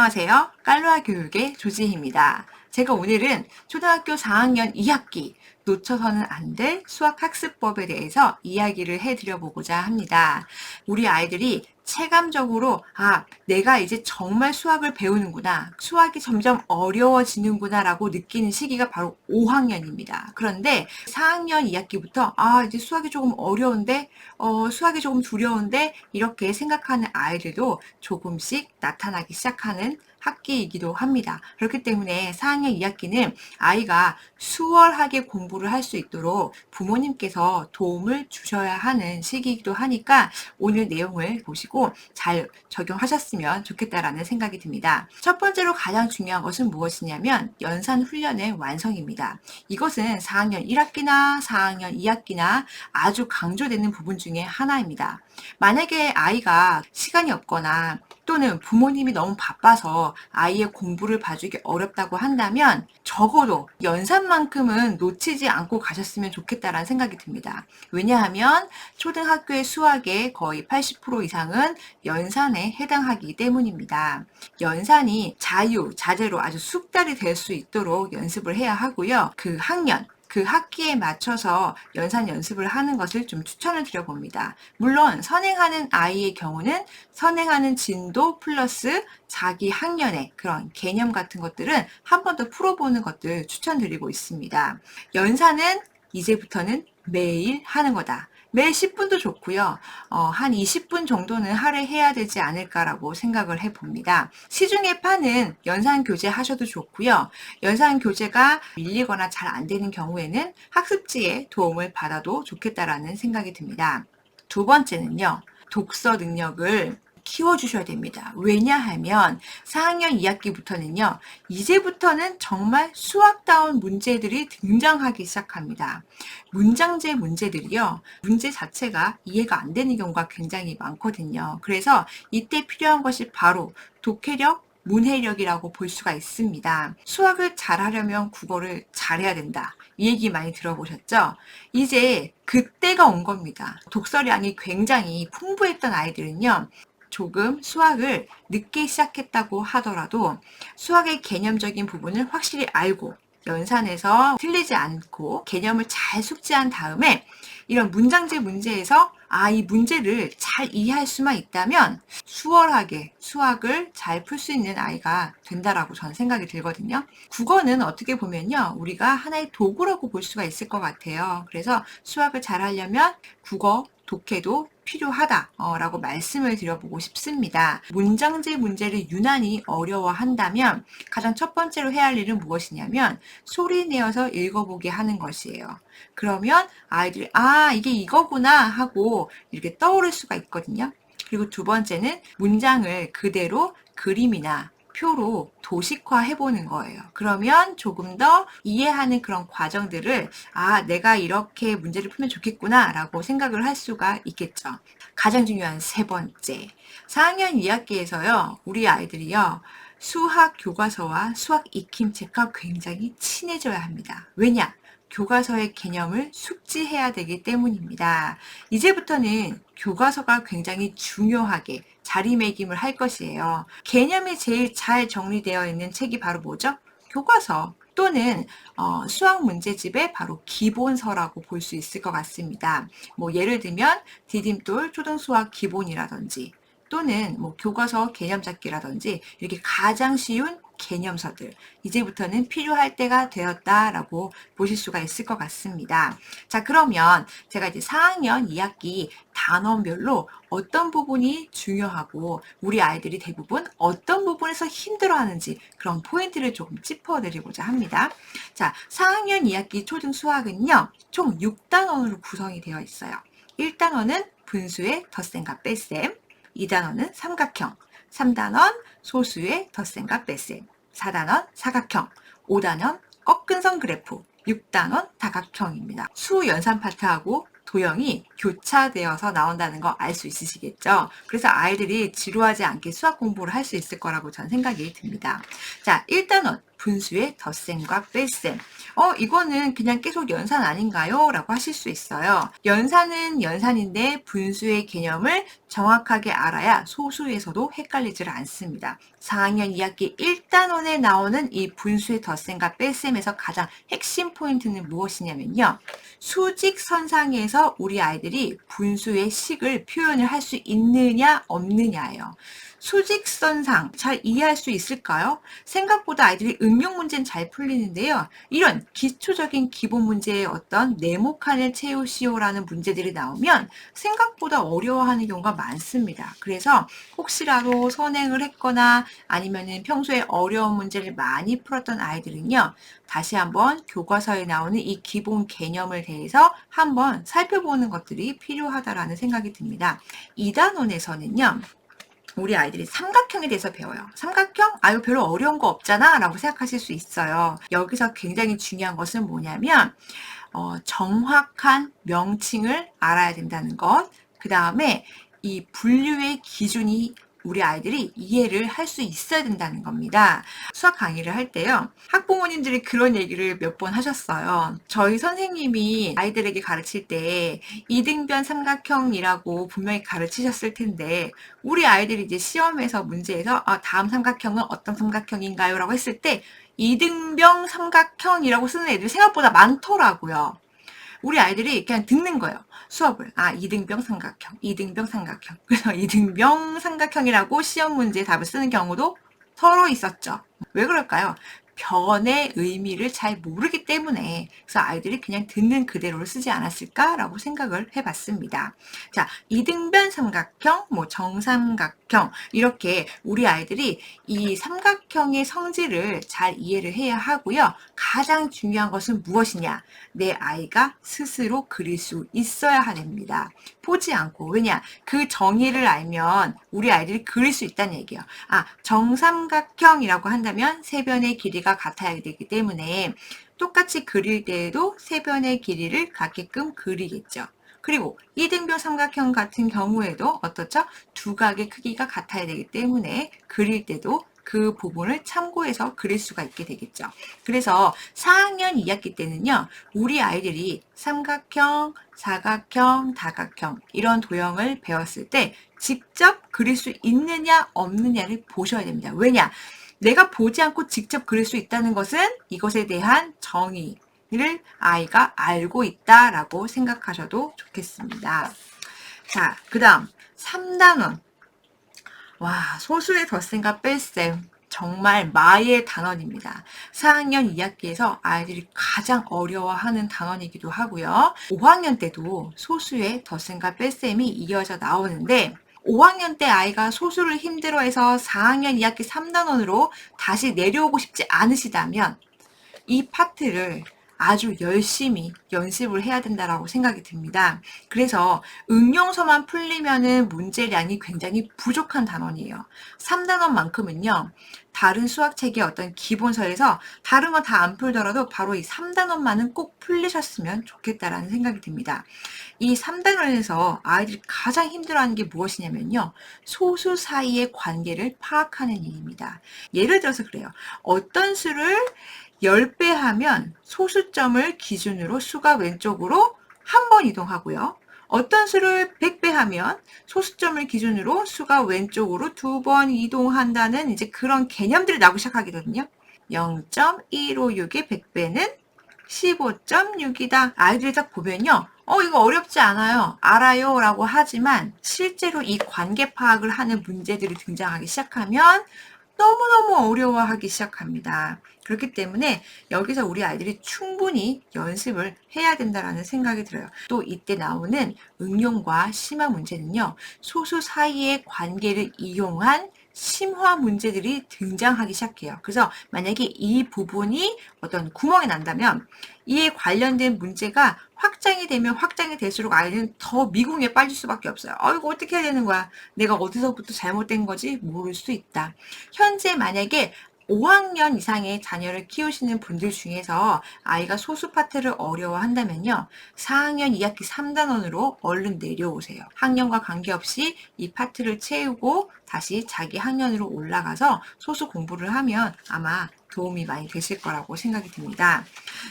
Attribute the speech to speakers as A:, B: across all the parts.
A: 안녕하세요. 깔로아 교육의 조지희입니다. 제가 오늘은 초등학교 4학년 2학기 놓쳐서는 안 될 수학학습법에 대해서 이야기를 해드려 보고자 합니다. 우리 아이들이 체감적으로, 아, 내가 이제 정말 수학을 배우는구나. 수학이 점점 어려워지는구나 라고 느끼는 시기가 바로 5학년입니다. 그런데 4학년 2학기부터, 아, 이제 수학이 조금 어려운데, 어, 수학이 조금 두려운데, 이렇게 생각하는 아이들도 조금씩 나타나기 시작하는 학기이기도 합니다. 그렇기 때문에 4학년 2학기는 아이가 수월하게 공부를 할 수 있도록 부모님께서 도움을 주셔야 하는 시기이기도 하니까 오늘 내용을 보시고 잘 적용하셨으면 좋겠다라는 생각이 듭니다. 첫 번째로 가장 중요한 것은 무엇이냐면 연산 훈련의 완성입니다. 이것은 4학년 1학기나 4학년 2학기나 아주 강조되는 부분 중에 하나입니다. 만약에 아이가 시간이 없거나 또는 부모님이 너무 바빠서 아이의 공부를 봐주기 어렵다고 한다면 적어도 연산만큼은 놓치지 않고 가셨으면 좋겠다라는 생각이 듭니다. 왜냐하면 초등학교의 수학의 거의 80% 이상은 연산에 해당하기 때문입니다. 연산이 자유, 자재로 아주 숙달이 될 수 있도록 연습을 해야 하고요. 그 학년, 그 학기에 맞춰서 연산 연습을 하는 것을 좀 추천을 드려봅니다. 물론 선행하는 아이의 경우는 선행하는 진도 플러스 자기 학년의 그런 개념 같은 것들은 한 번 더 풀어보는 것들 추천드리고 있습니다. 연산은 이제부터는 매일 하는 거다. 매 10분도 좋고요. 어, 한 20분 정도는 할애해야 되지 않을까라고 생각을 해봅니다. 시중에 파는 연산 교재 하셔도 좋고요. 연산 교재가 밀리거나 잘 안 되는 경우에는 학습지의 도움을 받아도 좋겠다라는 생각이 듭니다. 두 번째는요. 독서 능력을 키워주셔야 됩니다. 왜냐하면 4학년 2학기부터는요, 이제부터는 정말 수학다운 문제들이 등장하기 시작합니다. 문장제 문제들이요, 문제 자체가 이해가 안 되는 경우가 굉장히 많거든요. 그래서 이때 필요한 것이 바로 독해력, 문해력이라고 볼 수가 있습니다. 수학을 잘하려면 국어를 잘해야 된다. 이 얘기 많이 들어보셨죠? 이제 그때가 온 겁니다. 독서량이 굉장히 풍부했던 아이들은요, 조금 수학을 늦게 시작했다고 하더라도 수학의 개념적인 부분을 확실히 알고 연산에서 틀리지 않고 개념을 잘 숙지한 다음에 이런 문장제 문제에서 아, 이 문제를 잘 이해할 수만 있다면 수월하게 수학을 잘 풀 수 있는 아이가 된다라고 저는 생각이 들거든요. 국어는 어떻게 보면요. 우리가 하나의 도구라고 볼 수가 있을 것 같아요. 그래서 수학을 잘 하려면 국어, 독해도 필요하다라고 말씀을 드려보고 싶습니다. 문장제 문제를 유난히 어려워한다면 가장 첫 번째로 해야 할 일은 무엇이냐면 소리 내어서 읽어보게 하는 것이에요. 그러면 아이들이 아 이게 이거구나 하고 이렇게 떠오를 수가 있거든요. 그리고 두 번째는 문장을 그대로 그림이나 표로 도식화 해보는 거예요. 그러면 조금 더 이해하는 그런 과정들을 아, 내가 이렇게 문제를 풀면 좋겠구나 라고 생각을 할 수가 있겠죠. 가장 중요한 세 번째. 4학년 2학기에서요, 우리 아이들이요, 수학 교과서와 수학 익힘책과 굉장히 친해져야 합니다. 왜냐? 교과서의 개념을 숙지해야 되기 때문입니다. 이제부터는 교과서가 굉장히 중요하게 자리매김을 할 것이에요. 개념이 제일 잘 정리되어 있는 책이 바로 뭐죠? 교과서 또는 어, 수학 문제집의 바로 기본서라고 볼 수 있을 것 같습니다. 뭐 예를 들면 디딤돌 초등수학 기본이라든지 또는 뭐 교과서 개념 잡기라든지 이렇게 가장 쉬운 개념서들 이제부터는 필요할 때가 되었다라고 보실 수가 있을 것 같습니다. 자 그러면 제가 이제 4학년 2학기 단원별로 어떤 부분이 중요하고 우리 아이들이 대부분 어떤 부분에서 힘들어하는지 그런 포인트를 조금 짚어드리고자 합니다. 자 4학년 2학기 초등 수학은요 총 6단원으로 구성이 되어 있어요. 1단원은 분수의 덧셈과 뺄셈 2단원은 삼각형 3단원 소수의 덧셈과 뺄셈, 4단원 사각형, 5단원 꺾은 선 그래프, 6단원 다각형입니다. 수 연산 파트하고 도형이 교차되어서 나온다는 거 알 수 있으시겠죠? 그래서 아이들이 지루하지 않게 수학 공부를 할 수 있을 거라고 저는 생각이 듭니다. 자, 1단원 분수의 덧셈과 뺄셈. 어, 이거는 그냥 계속 연산 아닌가요? 라고 하실 수 있어요. 연산은 연산인데 분수의 개념을 정확하게 알아야 소수에서도 헷갈리질 않습니다. 4학년 2학기 1단원에 나오는 이 분수의 덧셈과 뺄셈에서 가장 핵심 포인트는 무엇이냐면요. 수직 선상에서 우리 아이들이 분수의 식을 표현을 할 수 있느냐 없느냐예요. 수직선상 잘 이해할 수 있을까요? 생각보다 아이들이 응용 문제는 잘 풀리는데요. 이런 기초적인 기본 문제의 어떤 네모칸을 채우시오라는 문제들이 나오면 생각보다 어려워하는 경우가 많습니다. 그래서 혹시라도 선행을 했거나 아니면은 평소에 어려운 문제를 많이 풀었던 아이들은요. 다시 한번 교과서에 나오는 이 기본 개념을 대해서 한번 살펴보는 것들이 필요하다라는 생각이 듭니다. 2단원에서는요. 우리 아이들이 삼각형에 대해서 배워요. 삼각형? 아유, 별로 어려운 거 없잖아. 라고 생각하실 수 있어요. 여기서 굉장히 중요한 것은 뭐냐면, 어, 정확한 명칭을 알아야 된다는 것. 그 다음에 이 분류의 기준이 우리 아이들이 이해를 할 수 있어야 된다는 겁니다. 수학 강의를 할 때요. 학부모님들이 그런 얘기를 몇 번 하셨어요. 저희 선생님이 아이들에게 가르칠 때 이등변 삼각형이라고 분명히 가르치셨을 텐데 우리 아이들이 이제 시험에서 문제에서 아, 다음 삼각형은 어떤 삼각형인가요? 라고 했을 때 이등병 삼각형이라고 쓰는 애들이 생각보다 많더라고요. 우리 아이들이 그냥 듣는 거예요. 수업을. 아, 이등병 삼각형, 이등병 삼각형. 그래서 이등병 삼각형이라고 시험 문제 답을 쓰는 경우도 서로 있었죠. 왜 그럴까요? 변의 의미를 잘 모르기 때문에 그래서 아이들이 그냥 듣는 그대로를 쓰지 않았을까라고 생각을 해봤습니다. 자, 이등변 삼각형, 뭐 정삼각형 이렇게 우리 아이들이 이 삼각형의 성질을 잘 이해를 해야 하고요. 가장 중요한 것은 무엇이냐? 내 아이가 스스로 그릴 수 있어야 합니다. 보지 않고 왜냐? 그 정의를 알면 우리 아이들이 그릴 수 있다는 얘기예요. 아, 정삼각형이라고 한다면 세 변의 길이가 같아야 되기 때문에 똑같이 그릴 때에도 세 변의 길이를 갖게끔 그리겠죠. 그리고 이등변 삼각형 같은 경우에도 어떻죠? 두 각의 크기가 같아야 되기 때문에 그릴 때도 그 부분을 참고해서 그릴 수가 있게 되겠죠. 그래서 4학년 2학기 때는요, 우리 아이들이 삼각형, 사각형, 다각형 이런 도형을 배웠을 때 직접 그릴 수 있느냐 없느냐를 보셔야 됩니다. 왜냐? 내가 보지 않고 직접 그릴 수 있다는 것은 이것에 대한 정의를 아이가 알고 있다라고 생각하셔도 좋겠습니다. 자, 그 다음 3단원 와, 소수의 덧셈과 뺄셈. 정말 마의 단원입니다. 4학년 2학기에서 아이들이 가장 어려워하는 단원이기도 하고요. 5학년 때도 소수의 덧셈과 뺄셈이 이어져 나오는데 5학년 때 아이가 소수를 힘들어해서 4학년 2학기 3단원으로 다시 내려오고 싶지 않으시다면 이 파트를 아주 열심히 연습을 해야 된다라고 생각이 듭니다. 그래서 응용서만 풀리면은 문제량이 굉장히 부족한 단원이에요. 3단원만큼은요. 다른 수학책의 어떤 기본서에서 다른 건다안 풀더라도 바로 이 3단원만은 꼭 풀리셨으면 좋겠다라는 생각이 듭니다. 이 3단원에서 아이들이 가장 힘들어하는 게 무엇이냐면요. 소수 사이의 관계를 파악하는 일입니다. 예를 들어서 그래요. 어떤 수를 10배 하면 소수점을 기준으로 수가 왼쪽으로 한 번 이동하고요. 어떤 수를 100배 하면 소수점을 기준으로 수가 왼쪽으로 두 번 이동한다는 이제 그런 개념들이 나오기 시작하거든요. 0.156의 100배는 15.6이다. 아이들이 딱 보면요. 어, 이거 어렵지 않아요. 알아요. 라고 하지만 실제로 이 관계 파악을 하는 문제들이 등장하기 시작하면 너무너무 어려워하기 시작합니다. 그렇기 때문에 여기서 우리 아이들이 충분히 연습을 해야 된다라는 생각이 들어요. 또 이때 나오는 응용과 심화 문제는요. 소수 사이의 관계를 이용한 심화 문제들이 등장하기 시작해요. 그래서 만약에 이 부분이 어떤 구멍이 난다면 이에 관련된 문제가 확장이 되면 확장이 될수록 아이는 더 미궁에 빠질 수밖에 없어요. 어, 이거 어떻게 해야 되는 거야? 내가 어디서부터 잘못된 거지? 모를 수 있다. 현재 만약에 5학년 이상의 자녀를 키우시는 분들 중에서 아이가 소수 파트를 어려워한다면요. 4학년 2학기 3단원으로 얼른 내려오세요. 학년과 관계없이 이 파트를 채우고 다시 자기 학년으로 올라가서 소수 공부를 하면 아마 도움이 많이 되실 거라고 생각이 듭니다.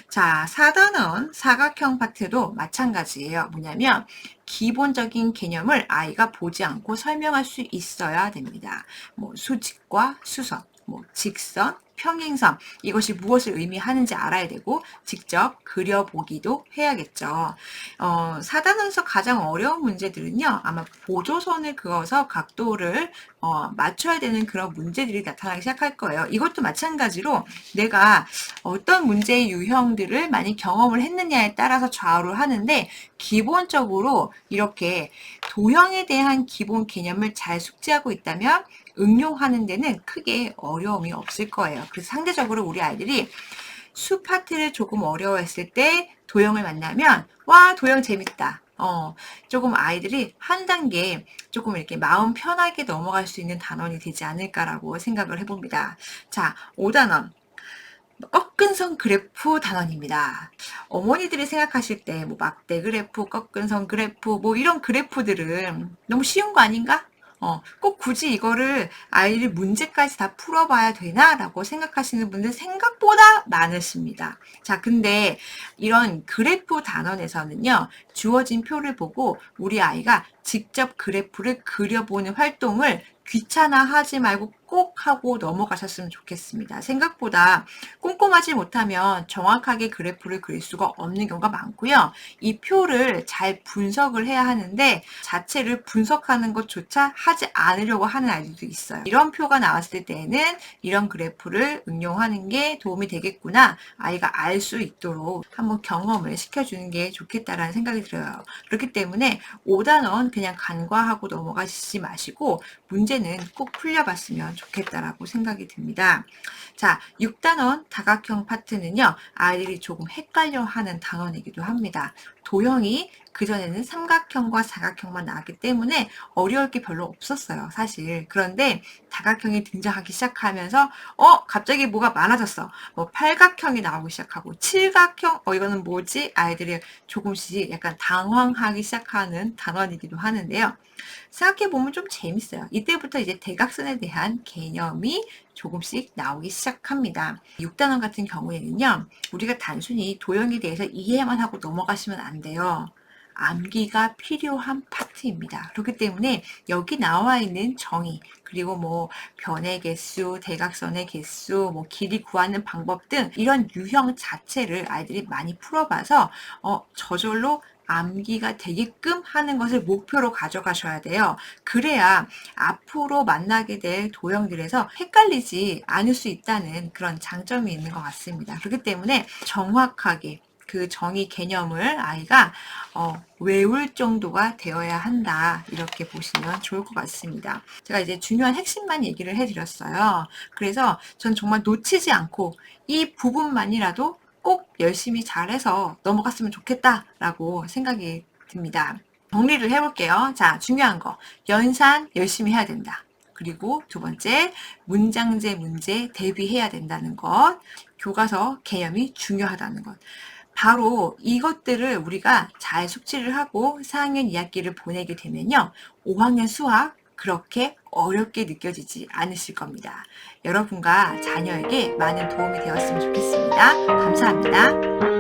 A: 자, 4단원 사각형 파트도 마찬가지예요. 뭐냐면 기본적인 개념을 아이가 보지 않고 설명할 수 있어야 됩니다. 뭐 수직과 수선, 뭐 직선, 평행선 이것이 무엇을 의미하는지 알아야 되고 직접 그려보기도 해야겠죠. 어, 4단원에서 가장 어려운 문제들은요. 아마 보조선을 그어서 각도를 어, 맞춰야 되는 그런 문제들이 나타나기 시작할 거예요. 이것도 마찬가지로 내가 어떤 문제의 유형들을 많이 경험을 했느냐에 따라서 좌우를 하는데 기본적으로 이렇게 도형에 대한 기본 개념을 잘 숙지하고 있다면 응용하는 데는 크게 어려움이 없을 거예요. 그래서 상대적으로 우리 아이들이 수 파트를 조금 어려워했을 때 도형을 만나면 와 도형 재밌다. 어, 조금 아이들이 한 단계 조금 이렇게 마음 편하게 넘어갈 수 있는 단원이 되지 않을까라고 생각을 해봅니다. 자, 5단원. 꺾은 선 그래프 단원입니다. 어머니들이 생각하실 때 뭐 막대 그래프, 꺾은 선 그래프 뭐 이런 그래프들은 너무 쉬운 거 아닌가? 어, 꼭 굳이 이거를 아이를 문제까지 다 풀어봐야 되나라고 생각하시는 분들 생각보다 많으십니다. 자, 근데 이런 그래프 단원에서는요, 주어진 표를 보고 우리 아이가 직접 그래프를 그려보는 활동을 귀찮아 하지 말고 꼭 하고 넘어가셨으면 좋겠습니다. 생각보다 꼼꼼하지 못하면 정확하게 그래프를 그릴 수가 없는 경우가 많고요. 이 표를 잘 분석을 해야 하는데 자체를 분석하는 것조차 하지 않으려고 하는 아이들도 있어요. 이런 표가 나왔을 때는 이런 그래프를 응용하는 게 도움이 되겠구나. 아이가 알 수 있도록 한번 경험을 시켜주는 게 좋겠다라는 생각이 들어요. 그렇기 때문에 5단원 그냥 간과하고 넘어가시지 마시고 문제는 꼭 풀려봤으면 좋겠다라고 생각이 듭니다. 자, 6단원 다각형 파트는요, 아이들이 조금 헷갈려 하는 단원이기도 합니다. 도형이 그전에는 삼각형과 사각형만 나왔기 때문에 어려울 게 별로 없었어요, 사실. 그런데 다각형이 등장하기 시작하면서, 어, 갑자기 뭐가 많아졌어. 뭐 팔각형이 나오기 시작하고, 칠각형, 어, 이거는 뭐지? 아이들이 조금씩 약간 당황하기 시작하는 단원이기도 하는데요. 생각해보면 좀 재밌어요. 이때부터 이제 대각선에 대한 개념이 조금씩 나오기 시작합니다. 6단원 같은 경우에는요, 우리가 단순히 도형에 대해서 이해만 하고 넘어가시면 안 돼요. 암기가 필요한 파트입니다. 그렇기 때문에 여기 나와 있는 정의, 그리고 뭐 변의 개수, 대각선의 개수, 뭐 길이 구하는 방법 등 이런 유형 자체를 아이들이 많이 풀어봐서 어, 저절로 암기가 되게끔 하는 것을 목표로 가져가셔야 돼요. 그래야 앞으로 만나게 될 도형들에서 헷갈리지 않을 수 있다는 그런 장점이 있는 것 같습니다. 그렇기 때문에 정확하게 그 정의 개념을 아이가 어, 외울 정도가 되어야 한다. 이렇게 보시면 좋을 것 같습니다. 제가 이제 중요한 핵심만 얘기를 해드렸어요. 그래서 전 정말 놓치지 않고 이 부분만이라도 꼭 열심히 잘해서 넘어갔으면 좋겠다라고 생각이 듭니다. 정리를 해볼게요. 자, 중요한 거. 연산 열심히 해야 된다. 그리고 두 번째, 문장제 문제 대비해야 된다는 것. 교과서 개념이 중요하다는 것. 바로 이것들을 우리가 잘 숙지를 하고 4학년 2학기를 보내게 되면요. 5학년 수학 그렇게 어렵게 느껴지지 않으실 겁니다. 여러분과 자녀에게 많은 도움이 되었으면 좋겠습니다. 감사합니다.